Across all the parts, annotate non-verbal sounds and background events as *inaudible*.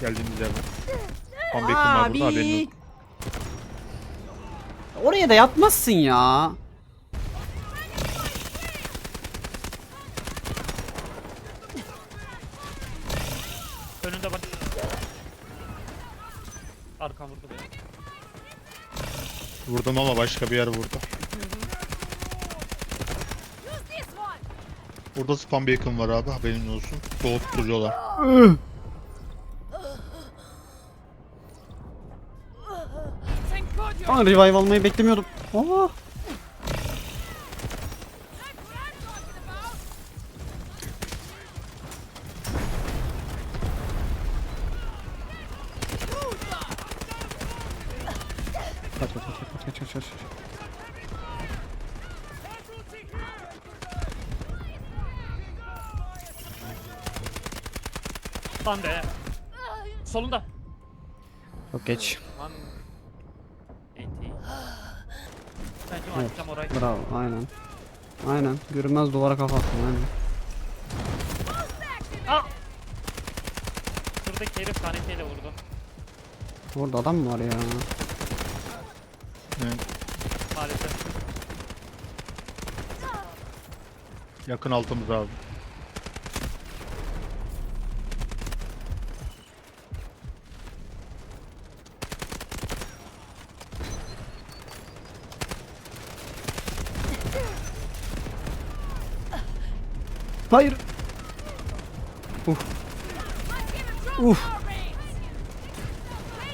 Geldiğimiz yerde. Tam bir var burada haberin yok. Oraya da yatmazsın ya. Önünde bak. Arkam vurdu beni. Vurdum ama başka bir yer vurdu. Burada spam beacon var abi haberin olsun. Soğuk duruyorlar. Aa, revive almayı beklemiyordum. Kaç kaç kaç kaç kaç kaç kaç. Lan be. Solunda. Çok geç. Lan. AT. Bence Evet. orayı. Bravo aynen. Aynen. Görünmez duvara kafa attım aynen. Aa! Şuradaki herif kanepeyle vurdu. Orada adam mı var ya? Evet. Maalesef. Yakın altımız abi. Hayır. Uf. Uf.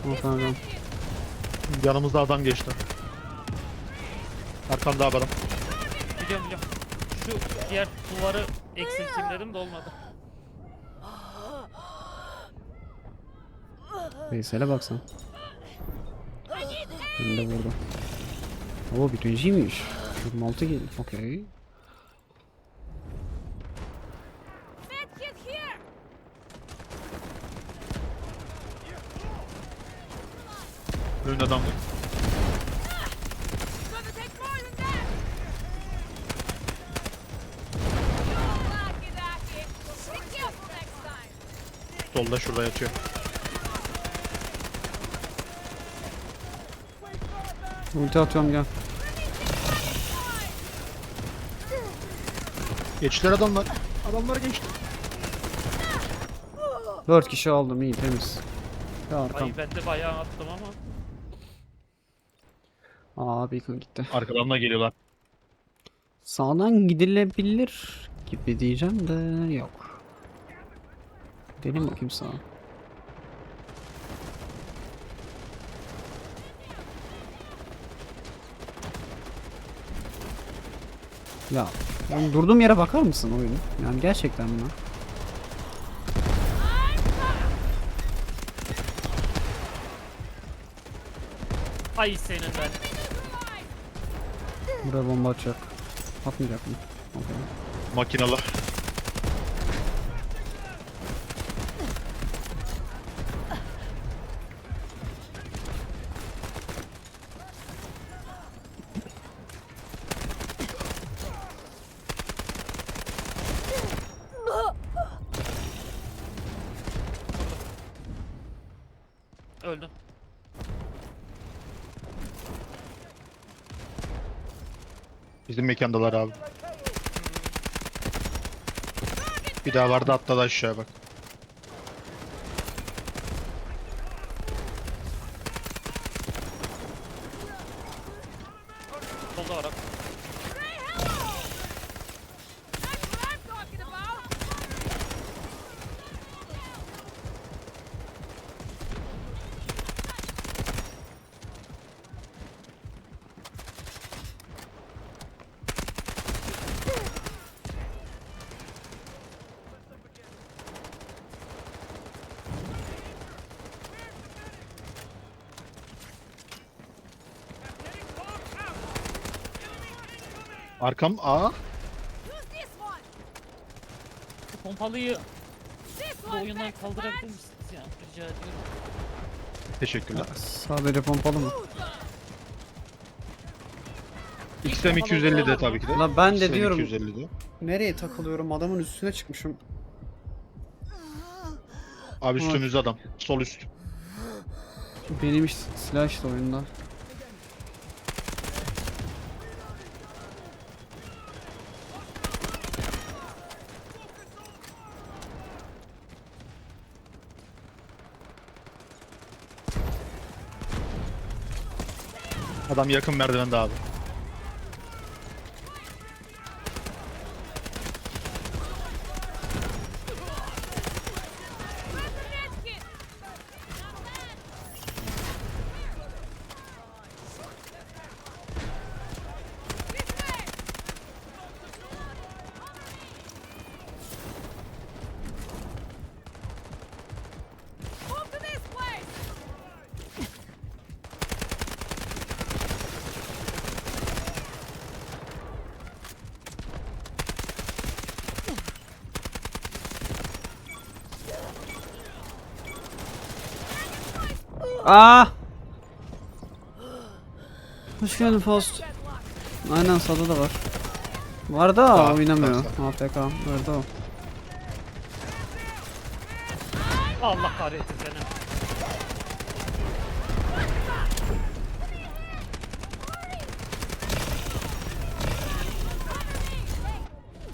Oh, pardon. Yanımızda adam geçti. Arkamda adam. Biliyorum biliyorum. Şu diğer duvarı eksilteyim dedim de olmadı. Veysel'e baksan. Beni de vurdu. Oo birinciymiş. 26 geldi. Okey. Önünde adam var. Solda şurada yatıyor. Ulti atıyorum gel. Geçtiler adamlar. Adamlar geçti. 4 kişi aldım iyi temiz. Ve arkam. Ay ben de bayağı attım ama. Aa beacon gitti. Arkadan da geliyorlar. Sağdan gidilebilir gibi diyeceğim de yok. Deneyim bakayım sağa. Ya yani durduğum yere bakar mısın oyun? Yani gerçekten mi? Ay senin ben. Buraya bomba atacak. Atmayacak mı? Okey. Makinalı. Öldü. Bizim mekandalar abi. Bir daha vardı atladı aşağı bak. Arkam A. Şu pompalıyı bu oyundan kaldırabilir misiniz ya? Rica ediyorum. Teşekkürler. Sadece pompalı mı? XM 250 de tabii ki de. La ben de XM diyorum. 250 de. Nereye takılıyorum? Adamın üstüne çıkmışım. Abi üstümüzde adam. Sol üst. Benim iş silah işte oyunda. Adam yakın merdivende abi. Aa! Hoş geldin Faust. Aynen sağda da var. Var da Sağ, oynamıyor. sağ, AFK. Nerede o? Allah kahretsin seni.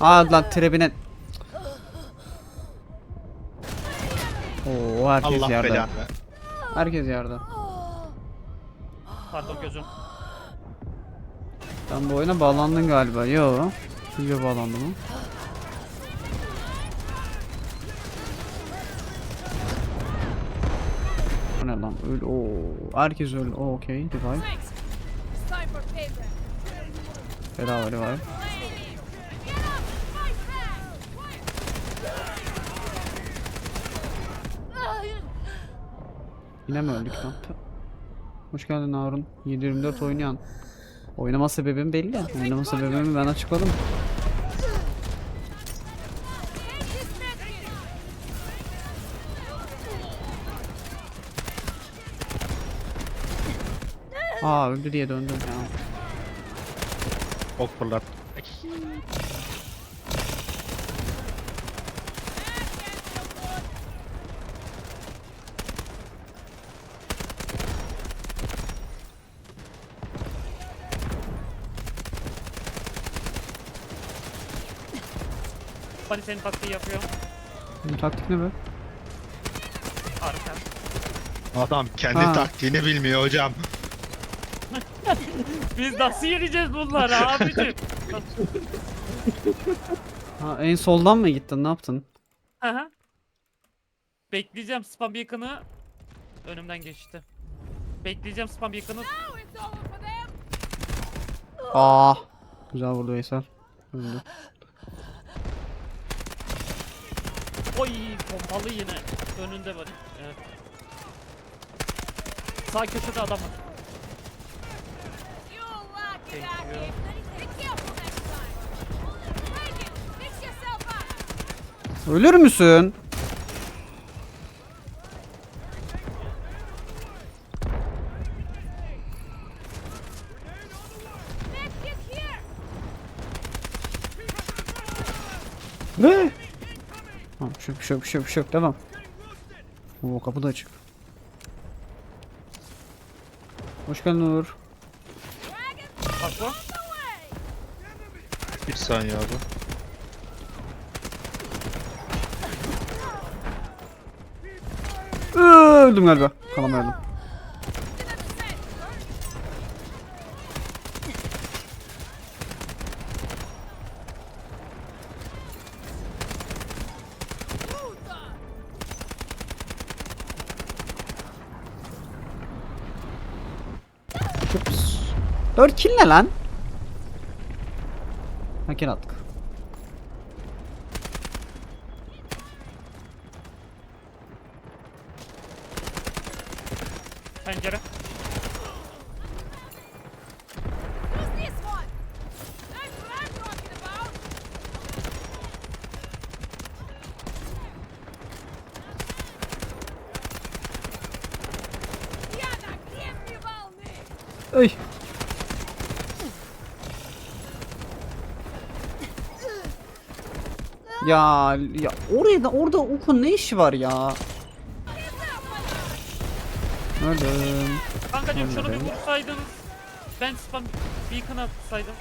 Aa lan trebine. Oo herkes Allah yerde. belanı. Herkes yerde. Pardon gözüm. Sen bu oyuna bağlandın galiba. Yo. Video bağlandı mı? Bu ne lan? Öl. Oo. Herkes öl. Oo, okey. Payback. Bedava revive. Yine mi öldük lan? Hoş geldin Harun. 724 oynayan. Oynama sebebim belli. Oynama sebebimi ben açıkladım. Aa öldü diye döndüm ya. Ok fırlat. Senin taktiği yapıyor. Bu taktik ne be? Harika. Adam kendi Ha. taktiğini bilmiyor hocam. *laughs* Biz nasıl yeneceğiz bunları abicim? Ha en soldan mı gittin? Ne yaptın? Aha. Bekleyeceğim spam yakını. Önümden geçti. Bekleyeceğim spam yakını. Aa. Güzel vurdu Veysel. Öldü. Oy pompalı yine. Önünde var. Evet. Sağ köşede adam var. Thank you. Be careful next time. Take it. Fix yourself up. Ölür müsün? Medkit here. Ne? Tamam bir şey yok, bir şey yok, bir şey yok, bir şey yok. Devam. Oo kapı da açık. Hoş geldin bu. away. Bir saniye abi. Öldüm galiba. Kalamayalım. 4 kill ne lan? Hakin attık. Pencere. Öy. Ya ya oraya da orada Ukun ne işi var ya? Öldüm. Kankacığım şunu bir Anladım. vursaydınız. Ben spam beacon atsaydım.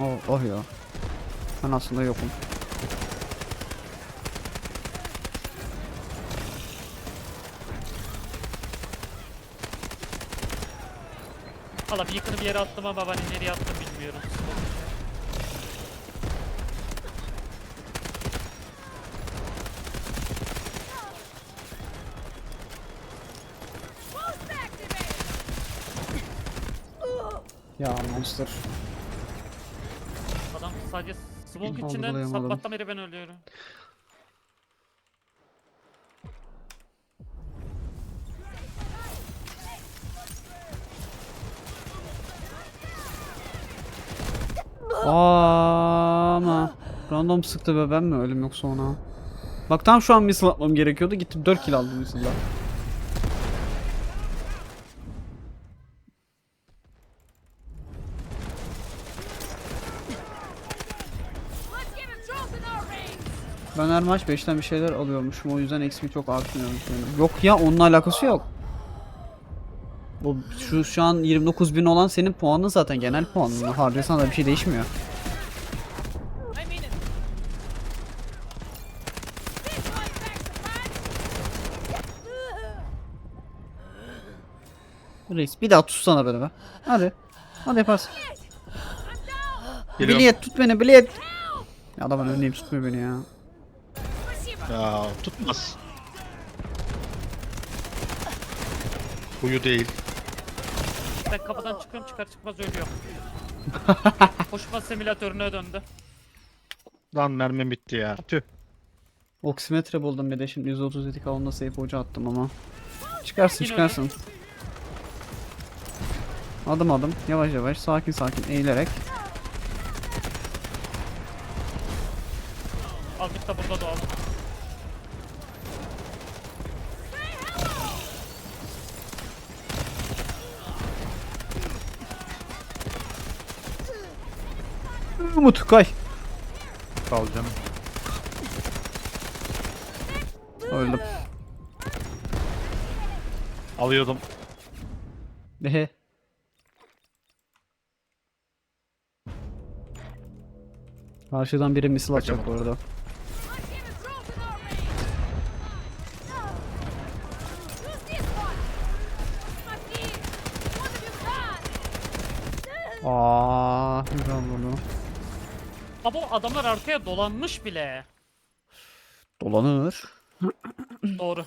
Oh, oh ya. Ben aslında yokum. Valla beacon'ı bir yere attım ama ben nereye attım bilmiyorum. Ya monster. Adam sadece smoke Algılayamadım. içinden sabahtan beri ben ölüyorum. Ama random sıktı be ben mi öldüm yoksa ona? Bak tam şu an missile atmam gerekiyordu. Gittim 4 kill aldım missile'la. Ben her maç 5'ten bir şeyler alıyormuşum. O yüzden XP çok artmıyormuş benim. Yok ya onunla alakası yok. O şu şu an 29.000 olan senin puanın zaten genel puanın. Harcasan da bir şey değişmiyor. Reis bir daha tutsana beni be. Hadi. Hadi yaparsın. Geliyorum. Bilet tut beni bilet. Ya adamın önündeyim tutmuyor beni ya. Ya tutmaz. Huyu değil. Ben kapıdan çıkıyorum çıkar çıkmaz ölüyorum. *laughs* Koşma simülatörüne döndü. Lan mermim bitti ya. Tüh. Oksimetre buldum bir de şimdi 137 kavunda seyip hoca attım ama. Çıkarsın çıkarsın. Adım adım yavaş yavaş sakin sakin eğilerek. Azıcık da burada doğalım. Umut kay. Sağ ol canım. Öldüm. Alıyordum. Ehe. Karşıdan biri misil atacak bu arada. Aa, güzel bunu. Abo adamlar arkaya dolanmış bile. Dolanır. *clears throat* Doğru.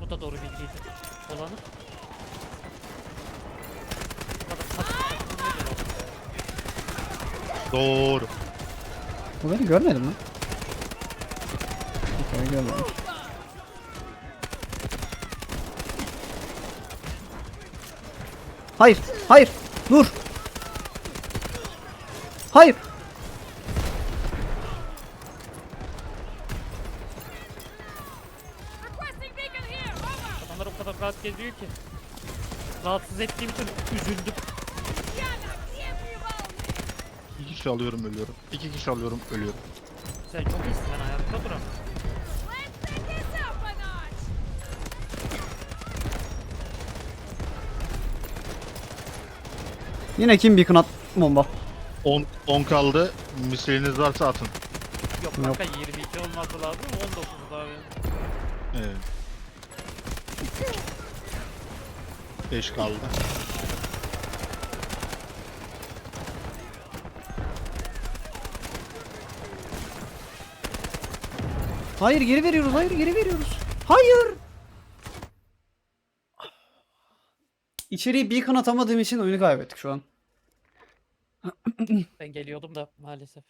Bu da doğru bilgiydi. Dolanır. Doğru. Bu beni görmedi mi? Bir kere görmedim. Hayır, hayır, dur. Hayır. rahat geziyor ki. Rahatsız ettiğim için üzüldüm. İki kişi alıyorum ölüyorum. İki kişi alıyorum ölüyorum. Sen çok iyisin ben ayakta duramam. Yine kim beacon at bomba. 10 10 kaldı. Misiliniz varsa atın. Yok, Yok. kanka 22 olması lazım 19 daha. Evet. 5 kaldı. Hayır geri veriyoruz, hayır geri veriyoruz. Hayır. İçeriye beacon atamadığım için oyunu kaybettik şu an. *clears throat* Ben geliyordum da maalesef.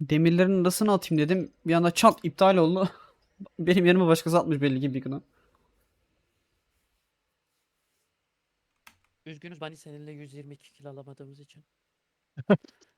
Demirlerin arasına atayım dedim. Bir anda çat iptal oldu. *laughs* Benim yerime başkası atmış belli ki beacon'ı. Üzgünüz Bani seninle 122 kill alamadığımız için. *laughs*